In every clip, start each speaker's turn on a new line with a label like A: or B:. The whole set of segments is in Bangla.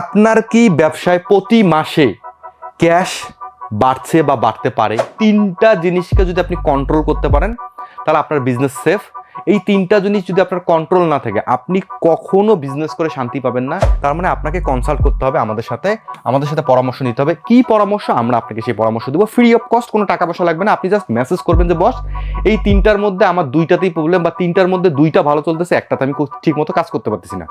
A: আপনার কি ব্যবসায় প্রতি মাসে ক্যাশ বাড়ছে বা বাড়তে পারে? তিনটা জিনিসকে যদি আপনি কন্ট্রোল করতে পারেন, তাহলে আপনার বিজনেস সেফ এই তিনটা জিনিস যদি আপনার কন্ট্রোল না থাকে, আপনি কখনো বিজনেস করে শান্তি পাবেন না। তার মানে আপনাকে কনসাল্ট করতে হবে আমাদের সাথে। আমাদের সাথে পরামর্শ নিতে হবে। কি পরামর্শ? আমরা আপনাকে সেই পরামর্শ দেবো। ফ্রি অফ কস্ট কোনো টাকা পয়সা লাগবে না। আপনি জাস্ট মেসেজ করবেন যে, বস, এই তিনটার মধ্যে আমার দুইটাতেই প্রবলেম বা তিনটার মধ্যে দুইটা ভালো চলতেছে, একটাতে আমি ঠিক মতো কাজ করতে পারতেছি না।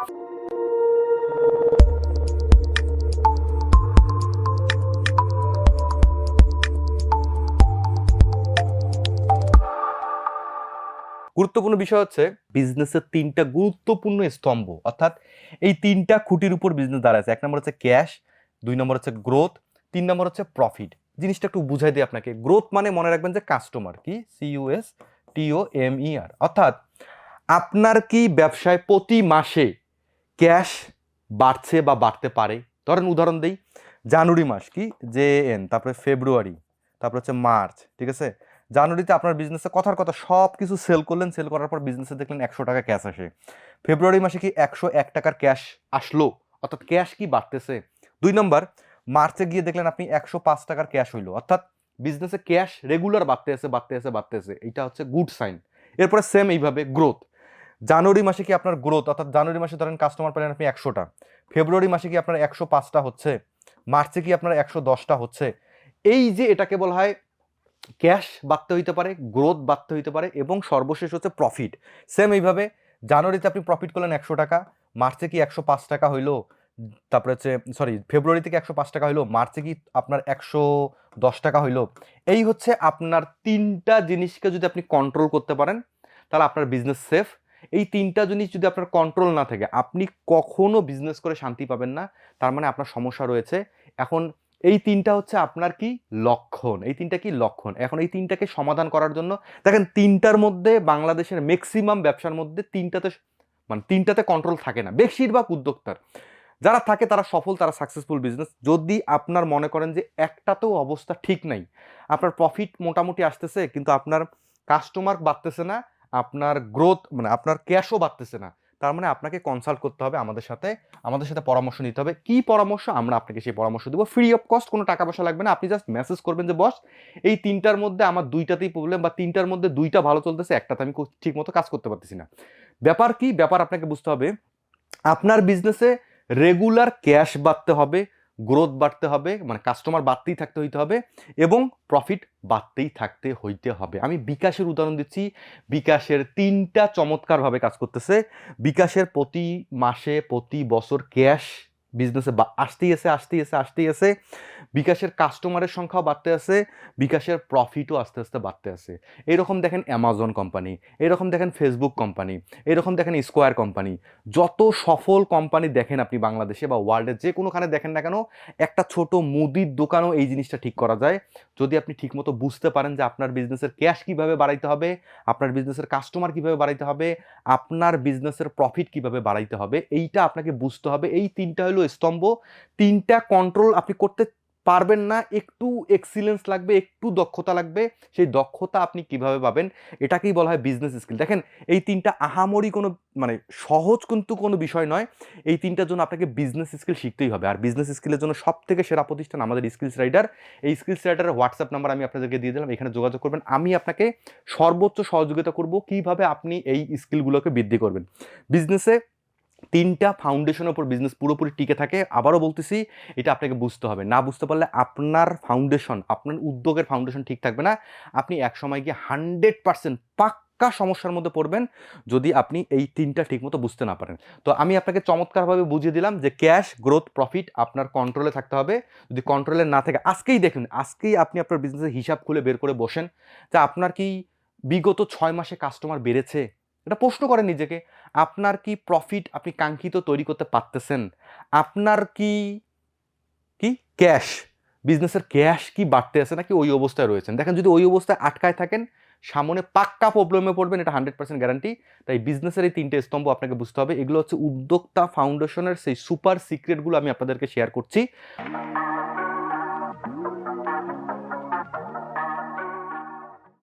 A: গুরুত্বপূর্ণ বিষয় হচ্ছে বিজনেসের তিনটা গুরুত্বপূর্ণ স্তম্ভ। অর্থাৎ এই তিনটা খুঁটির উপর বিজনেস দাঁড়াচ্ছে এক নম্বর হচ্ছে ক্যাশ দুই নম্বর হচ্ছে গ্রোথ তিন নম্বর হচ্ছে প্রফিট জিনিসটা একটু বুঝাই দিই আপনাকে। গ্রোথ মানে মনে রাখবেন যে কাস্টমার কি? সিইউএস টিও এম ই আর অর্থাৎ আপনার কি ব্যবসায় প্রতি মাসে ক্যাশ বাড়ছে বা বাড়তে পারে? ধরেন উদাহরণ দেই। জানুয়ারি মাস কি? জে এন তারপরে ফেব্রুয়ারি তারপরে হচ্ছে মার্চ ঠিক আছে? জানুয়ারিতে আপনার বিজনেসে কথার কথা সব কিছু সেল করলেন সেল করার পর বিজনেসে দেখলেন একশো টাকা ক্যাশ আসে। ফেব্রুয়ারি মাসে কি একশো এক টাকার ক্যাশ আসলো? অর্থাৎ ক্যাশ কি বাড়তেছে? দুই নম্বর, মার্চে গিয়ে দেখলেন আপনি একশো পাঁচ টাকার ক্যাশ হইল। অর্থাৎ বিজনেসে ক্যাশ রেগুলার বাড়তে আছে বাড়তে আছে বাড়তে আছে। এটা হচ্ছে গুড সাইন এরপরে সেম এইভাবে গ্রোথ জানুয়ারি মাসে কি আপনার গ্রোথ অর্থাৎ জানুয়ারি মাসে ধরেন কাস্টমার পেলেন আপনি একশোটা ফেব্রুয়ারি মাসে কি আপনার একশো পাঁচটা হচ্ছে? মার্চে কি আপনার একশো দশটা হচ্ছে? এই যে এটাকে বলা হয় ক্যাশ বাড়তে হইতে পারে, গ্রোথ বাড়তে হইতে পারে এবং সর্বশেষ হচ্ছে প্রফিট। সেম এইভাবে জানুয়ারিতে আপনি প্রফিট করলেন একশো টাকা, মার্চে কি একশো পাঁচ টাকা হইল, তারপরে হচ্ছে সরি ফেব্রুয়ারিতে কি একশো পাঁচ টাকা হইল, মার্চে কি আপনার একশো দশ টাকা হইল। এই হচ্ছে আপনার তিনটা জিনিসকে যদি আপনি কন্ট্রোল করতে পারেন, তাহলে আপনার বিজনেস সেফ এই তিনটা জিনিস যদি আপনার কন্ট্রোল না থাকে, আপনি কখনো বিজনেস করে শান্তি পাবেন না, তার মানে আপনার সমস্যা রয়েছে। এখন এই তিনটা হচ্ছে আপনার কি? লক্ষণ। এই তিনটা কি? লক্ষণ। এখন এই তিনটাকে সমাধান করার জন্য দেখেন তিনটার মধ্যে বাংলাদেশের ম্যাক্সিমাম ব্যবসার মধ্যে তিনটাতে মানে তিনটাতে কন্ট্রোল থাকে না। বেশিরভাগ উদ্যোক্তার। যারা থাকে তারা সফল, তারা সাকসেসফুল বিজনেস যদি আপনার মনে করেন যে একটাতেও অবস্থা ঠিক নাই, আপনার প্রফিট মোটামুটি আসতেছে, কিন্তু আপনার কাস্টমার বাড়তেছে না, আপনার গ্রোথ মানে আপনার ক্যাশও বাড়তেছে না তার মানে আপনাকে কনসাল্ট করতে হবে আমাদের সাথে আমাদের সাথে পরামর্শ নিতে হবে। কি পরামর্শ? আমরা আপনাকে সেই পরামর্শ দেবো। ফ্রি অফ কস্ট কোনো টাকা পয়সা লাগবে না। আপনি জাস্ট মেসেজ করবেন যে, বস, এই তিনটার মধ্যে আমার দুইটাতেই প্রবলেম বা তিনটার মধ্যে দুইটা ভালো চলতেছে, একটাতে আমি ঠিক মতো কাজ করতে পারতেছি না। ব্যাপার কি? ব্যাপার আপনাকে বুঝতে হবে, আপনার বিজনেসে রেগুলার ক্যাশ বাড়তে হবে। গ্রোথ বাড়তে হবে মানে কাস্টমার বাড়তেই থাকতে হইতে হবে এবং প্রফিট বাড়তেই থাকতে হইতে হবে। আমি বিকাশের উদাহরণ দিচ্ছি। বিকাশের তিনটা চমৎকারভাবে কাজ করতেছে। বিকাশের প্রতি মাসে, প্রতি বছর ক্যাশ বিজনেসে বা আসতেই আছে আসতেই আছে আসতেই আছে। বিকাশের কাস্টমারের সংখ্যাও বাড়তে আছে, বিকাশের প্রফিটও আস্তে আস্তে বাড়তে আছে। এরকম দেখেন অ্যামাজন কোম্পানি এরকম দেখেন ফেসবুক কোম্পানি এরকম দেখেন স্কোয়ার কোম্পানি যত সফল কোম্পানি দেখেন আপনি বাংলাদেশে বা ওয়ার্ল্ডে যে কোনোখানে দেখেন না কেন, একটা ছোট মুদির দোকানও এই জিনিসটা ঠিক করা যায়। যদি আপনি ঠিকমতো বুঝতে পারেন যে আপনার বিজনেসের ক্যাশ কীভাবে বাড়াইতে হবে, আপনার বিজনেসের কাস্টমার কীভাবে বাড়াইতে হবে, আপনার বিজনেসের প্রফিট কীভাবে বাড়াইতে হবে, এইটা আপনাকে বুঝতে হবে। এই তিনটা হলো স্তম্ভ, তিনটা কন্ট্রোল আপনি করতে পারবেন না, একটু এক্সিলেন্স লাগবে, একটু দক্ষতা লাগবে। সেই দক্ষতা আপনি কীভাবে পাবেন, এটাকেই বলা হয় বিজনেস স্কিল দেখেন, এই তিনটা আহামরি কোনো মানে সহজ কিন্তু কোনো বিষয় নয়। এই তিনটার জন্য আপনাকে বিজনেস স্কিল শিখতেই হবে। আর বিজনেস স্কিলের জন্য সব থেকে সেরা প্রতিষ্ঠান আমাদের স্কিলস রাইডার এই স্কিলস রাইডারের হোয়াটসঅ্যাপ নাম্বার আমি আপনাদেরকে দিয়ে দিলাম, এখানে যোগাযোগ করবেন। আমি আপনাকে সর্বোচ্চ সহযোগিতা করব কীভাবে আপনি এই স্কিলগুলোকে বৃদ্ধি করবেন। বিজনেসে তিনটা ফাউন্ডেশনের উপর বিজনেস পুরোপুরি টিকে থাকে। আবারও বলতেছি, এটা আপনাকে বুঝতে হবে। না বুঝতে পারলে আপনার ফাউন্ডেশন আপনার উদ্যোগের ফাউন্ডেশন ঠিক থাকবে না। আপনি এক সময় গিয়ে হান্ড্রেড পার্সেন্ট পাক্কা সমস্যার মধ্যে পড়বেন যদি আপনি এই তিনটা ঠিকমতো বুঝতে না পারেন। তো আমি আপনাকে চমৎকারভাবে বুঝিয়ে দিলাম যে ক্যাশ গ্রোথ প্রফিট আপনার কন্ট্রোলে থাকতে হবে। যদি কন্ট্রোলে না থাকে, আজকেই দেখুন, আজকেই আপনি আপনার বিজনেসের হিসাব খুলে বের করে বসেন যে আপনার কি বিগত ছয় মাসে কাস্টমার বেড়েছে? এটা প্রশ্ন করেন নিজেকে, আপনার কি প্রফিট আপনি কাঙ্ক্ষিত তৈরি করতে পারতেছেন? আপনার কি কি ক্যাশ বিজনেসের ক্যাশ কি বাড়তে আছে নাকি ওই অবস্থায় রয়েছেন? দেখেন যদি ওই অবস্থায় আটকায় থাকেন, সামনে পাক্কা প্রবলেমে পড়বেন, এটা হান্ড্রেড পার্সেন্ট গ্যারান্টি তাই বিজনেসের এই তিনটে স্তম্ভ আপনাকে বুঝতে হবে। এগুলো হচ্ছে উদ্যোক্তা ফাউন্ডেশনের সেই সুপার সিক্রেটগুলো আমি আপনাদেরকে শেয়ার করছি।